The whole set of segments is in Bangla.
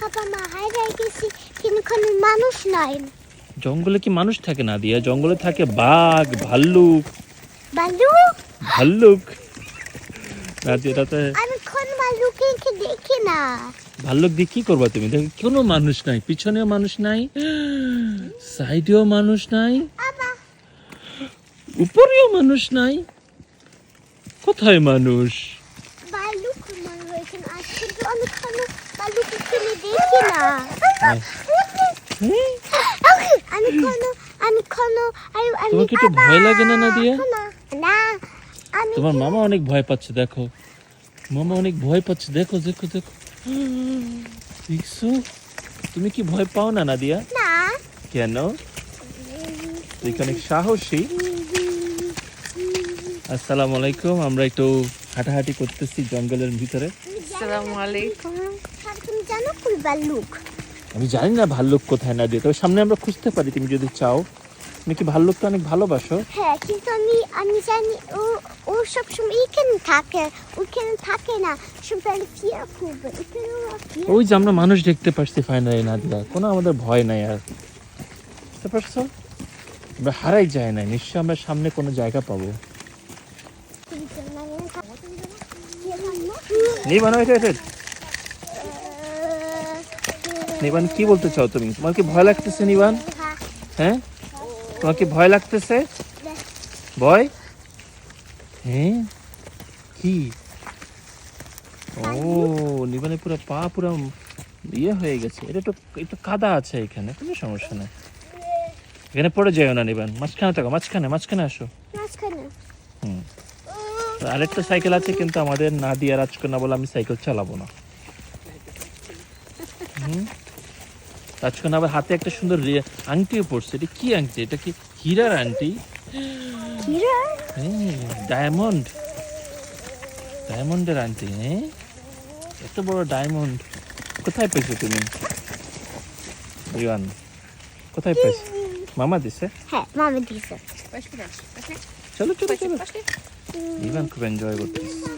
বাবা হারিয়ে গেছি কিন্তু কোনো মানুষ নাই জঙ্গলে কি মানুষ থাকে না দিয়া? জঙ্গলে থাকে বাঘ ভাল্লুক। ভাল্লুক? না এটাতে আমি কোন বালুকে দেখি না। ভাল্লুক দিয়ে কি করবা তুমি? দেখো কোনো মানুষ নাই পিছনেও মানুষ নাই সাইডেও মানুষ নাই উপরেও মানুষ নাই কোথায় মানুষ বালু মনে হয়েছে আর কিন্তু আমি কোনো বালুকে কিনে দেখি না? আমি কোনো আমি কোনো তোমার কি একটু ভয় লাগে না, নাদিয়া? না তোমার মামা অনেক ভয় পাচ্ছে দেখো। মামা অনেক ভয় পাচ্ছে দেখো দেখো দেখো। দেখছ তুমি কি ভয় পাও না নাদিয়া? না। কেন? তুই অনেক সাহসী? আসসালামু আলাইকুম আমরা একটু হাঁটাহাঁটি করতেছি জঙ্গলের ভিতরে। Assalamu alaikum. জানো কোন বালুক আমি জানি না ভাল্লুক কোথায় না দিয়ে তবে সামনে আমরা খুঁজতে পারি তুমি যদি চাও। তুমি কি ভাল্লুকটা অনেক ভালোবাসো? হ্যাঁ কিন্তু আমি আমি জানি ও ও সব সময় এখানে থাকে ওখানে থাকে না। সবাই ফিয়া এখানে ওই যে আমরা মানুষ দেখতে পারছি ফাইনালি নাদিয়া। কোনো আমাদের ভয় নাই আর। বুঝতে পারছ? আমরা হারাই যায় না নিশ্চয় আমরা সামনে কোনো জায়গা পাবো। নিবান ওয়েট ওয়েট নিবান কি বলতে চাও তুমি? তোমার কি ভয় লাগতেছে নিবান? হ্যাঁ? তোমার কি ভয় লাগতেছে? ভয়? হ্যাঁ? কি? ও নিবানে পুরো পা পুরো ইয়ে হয়ে গেছে। এটা তো একটু কাদা আছে এখানে কোনো সমস্যা নেই। এখানে পড়ে যাও না নিবান মাঝখানে থাকো মাঝখানে মাঝখানে আসো। হুম। আরেকটা সাইকেল আছে কিন্তু আমাদের না দিয়ে রাজকন্যা বলে আমি সাইকেল চালাবো না। হুম? রাজকন আবার হাতে একটা সুন্দর আংটিও পড়ছে এটা কি আংটি? এটা কি হীরার আংটি? ডায়মন্ড হ্যাঁ, ডায়মন্ডের আংটি হ্যাঁ? এত বড় ডায়মন্ড কোথায় পেয়েছ তুমি? রিওয়ান কোথায় পেয়েছ? মামা দিছে? হ্যাঁ মামা দিছে। চলো চলো চলো। ইভান খুব এনজয় করতেছে।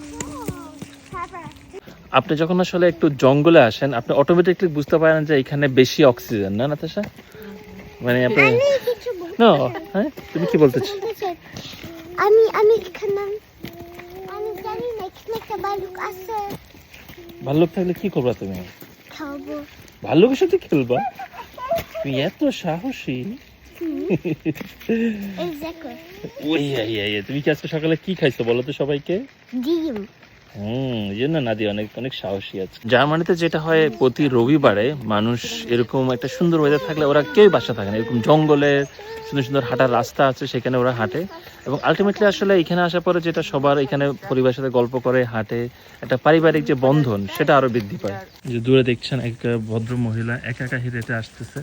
আপনি যখন আসলে একটু জঙ্গলে আসেন আপনি অটোমেটিকলি বুঝতে পারেন যে এখানে বেশি অক্সিজেন না নাতাশা? মানে আপনি না হ্যাঁ? তুমি কি বলতে। আমি আমি এখানে আমি জানি না এখানে একটা বালুক আছে। ভাল্লুক থাকলে কি করবা তুমি? খাব ভাল্লুকের সাথে খেলবা? তুমি এত সাহসী। ওই তুমি কি আজকে সকালে কি খাইছো বলো তো সবাইকে? ডিম। হুম এই জন্য নাদি অনেক অনেক সাহসী আছে। জার্মানিতে যেটা হয় প্রতি রবিবারে মানুষ এরকম একটা সুন্দর ওয়েদার থাকলে ওরা কেউ বাসা থাকে না। এরকম জঙ্গলে সুন্দর সুন্দর হাঁটার রাস্তা আছে সেখানে ওরা হাঁটে। এবং আলটিমেটলি আসলে এখানে আসার পরে যেটা সবার এখানে পরিবারের সাথে গল্প করে হাঁটে একটা পারিবারিক যে বন্ধন সেটা আরও বৃদ্ধি পায়। যে দূরে দেখছেন এক ভদ্র মহিলা একা একা হেঁটে আসতেছে।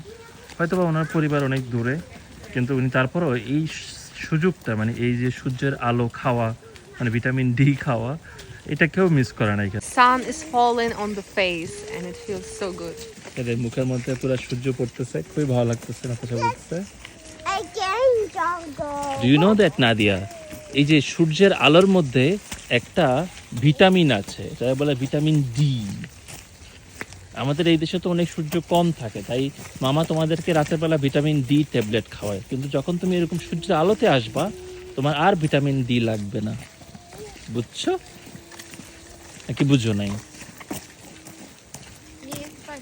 হয়তো বা ওনার পরিবার অনেক দূরে কিন্তু উনি তারপরও এই সুযোগটা মানে এই যে সূর্যের আলো খাওয়া মানে ভিটামিন ডি খাওয়া এটা কেউ মিস করে না এখানে। Sun is falling on the face and it feels so good. এদের মুখের মধ্যে পুরো সূর্য পড়তেছে খুবই ভালো লাগতেছে না কথা বলতেছে do you know that Nadia এই যে সূর্যের আলোর মধ্যে একটা ভিটামিন আছে এটা বলে ভিটামিন ডি আমাদের এই দেশে তো অনেক সূর্য কম থাকে তাই মামা তোমাদেরকে রাতের বেলা ভিটামিন ডি ট্যাবলেট খাওয়ায়। কিন্তু যখন তুমি এরকম সূর্যের আলোতে আসবা তোমার আর ভিটামিন ডি লাগবে না। বুঝছ? নাকি বুঝো নাই?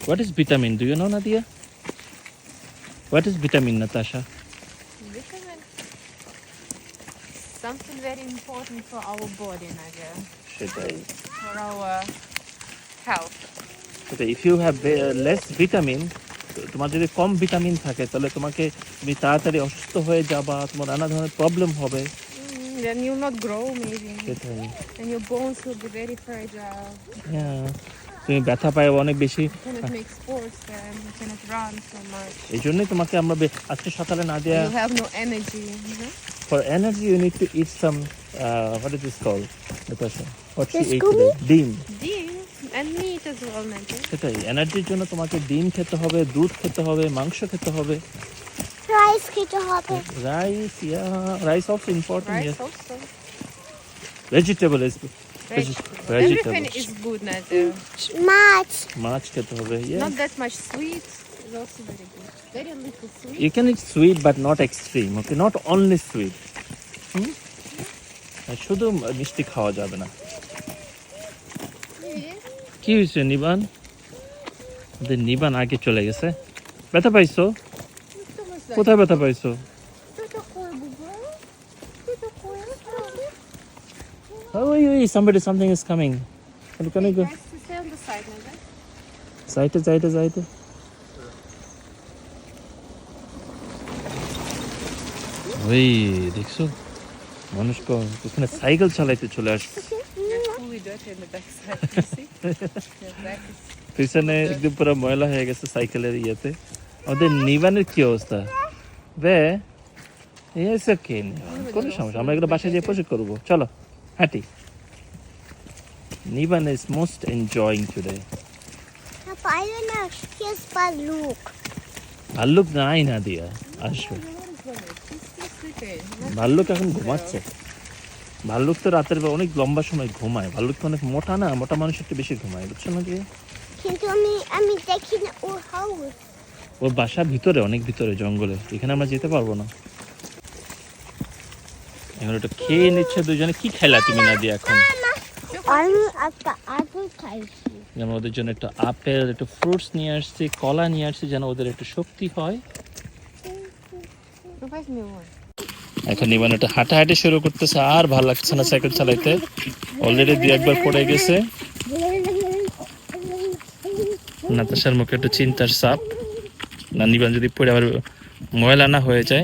What is vitamin do you know Nadia what is vitamin Natasha Vitamin. Something very important for our body, Nadia. সেটাই। For our health. সেটা if you have less vitamin তোমার যদি কম ভিটামিন থাকে তাহলে তোমাকে তুমি তাড়াতাড়ি অসুস্থ হয়ে যাবা তোমার নানা ধরনের প্রবলেম হবে। Then you'll not grow, maybe. সেটাই And your bones will be very fragile. হ্যাঁ তুমি ব্যথা পায় অনেক বেশি You cannot make sports then. You cannot run so much. এই জন্যই তোমাকে আমরা বে- আজকে সকালে না দেয়া You have no energy. Know? For energy you need to eat some what is this call Natasha what she ate Gumi? ডিম Deer and meat as well, Nadia. সেটাই এনার্জির জন্য তোমাকে ডিম খেতে হবে দুধ খেতে হবে মাংস খেতে হবে rice খেতে হবে rice yeah rice also important Rice also. vegetable is Vegetable. vegetables. Everything is good, Nadia. মাছ মাছ খেতে হবে yeah. Not that much sweet. Is also very good. Very little sweet. You can eat sweet but not extreme, okay? Not only sweet. আর শুধু মিষ্টি খাওয়া যাবে না কি হয়েছে নিবান নিবান আগে চলে গেছে ব্যথা পাইছো কোথায় ব্যথা পাইছো ওই ওই somebody something is coming can can you go Guys, to stay on the side, Nadia. সাইটে সাইটে সাইটে ওই দেখছ মানুষ ক- ওখানে সাইকেল চালাইতে চলে আসছে They're fully dirty in the back side. You see? Their back is পিছনে একদম পুরো ময়লা হয়ে গেছে সাইকেলের ইয়েতে ওদের নিবানের কি অবস্থা? বে এসে কে কোনো সমস্যা, আমরা এগুলো বাসায় যেয়ে পোষক করব। চলো, হাঁটি। Niban is most enjoying today. ভাল্লুক নাই না দিয়া আসবে ভাল্লুক এখন ঘুমাচ্ছে। ভাল্লুক তো রাতের বেলা অনেক লম্বা সময় ঘুমায়। ভাল্লুক তো অনেক মোটা না, মোটা মানুষ একটু বেশি ঘুমায়, বুঝছ না কি কিন্তু আমি আমি দেখি না, ওর হাউস। ওর বাসা ভিতরে অনেক ভিতরে জঙ্গলে। এখানে আমরা যেতে পারব না। এখন ওটা খেয়ে নিচ্ছে দুজনে। কি খেলা তুমি না দিয়ে এখন যেমন ওদের জন্য একটু আপেল একটু ফ্রুটস নিয়ে আসছি কলা নিয়ে আসছি যেন ওদের একটু শক্তি হয়. এখন ইমান একটু হাঁটাহাঁটি শুরু করতেছে আর ভালো লাগছে না সাইকেল চালাইতে। অলরেডি দুই একবার পড়ে গেছে। নাতাশার মুখে একটু চিন্তার চাপ। না নিবান যদি পড়ে আবার ময়লা না হয়ে যায়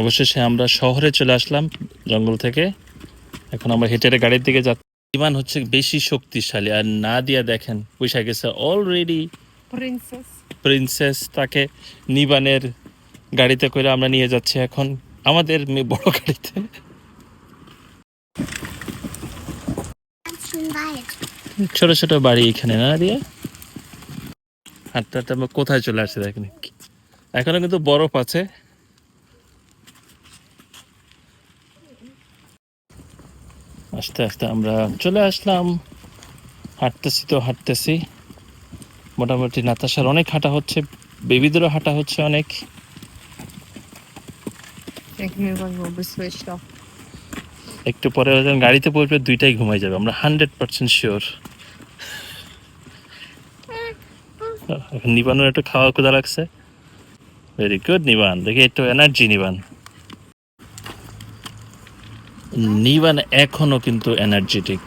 অবশেষে আমরা শহরে চলে আসলাম জঙ্গল থেকে। এখন আমরা হেঁটে হেঁটে গাড়ির দিকে যাচ্ছি। ইমান হচ্ছে বেশি শক্তিশালী আর না দিয়া দেখেন পয়সা গেছে অলরেডি Princess. প্রিন্সেস তাকে নিবানের গাড়িতে করে আমরা নিয়ে যাচ্ছি এখন আমাদের মেয়ে বড় গাড়িতে। ছোট ছোট বাড়ি এখানে না দিয়ে? হাঁটতে হাঁটতে আমরা কোথায় চলে আসছি দেখেন। এখনও কিন্তু বরফ আছে। আস্তে আস্তে আমরা চলে আসলাম। হাঁটতেছি তো হাঁটতেছি। মোটামুটি নাতাশার অনেক হাঁটা হচ্ছে বেবিদেরও হাঁটা হচ্ছে অনেক. একটু পরে গাড়িতে পড়বে দুইটাই ঘুমাই যাবে। আমরা হান্ড্রেড পার্সেন্ট শিওর এখন নিবানোর একটু খাওয়া ক্ষুদা লাগছে। Very good Niban. দেখি একটু এনার্জি নিবান। নিবান এখনও কিন্তু এনার্জেটিক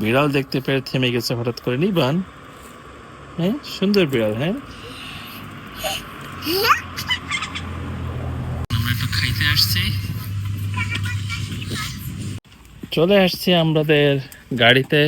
বিড়াল দেখতে পেরে থেমে গেছে হঠাৎ করে। নিবান? হ্যাঁ সুন্দর বিড়াল হ্যাঁ? আমরা একটু খাইতে আসছি। চলে আসছি আমাদের গাড়িতে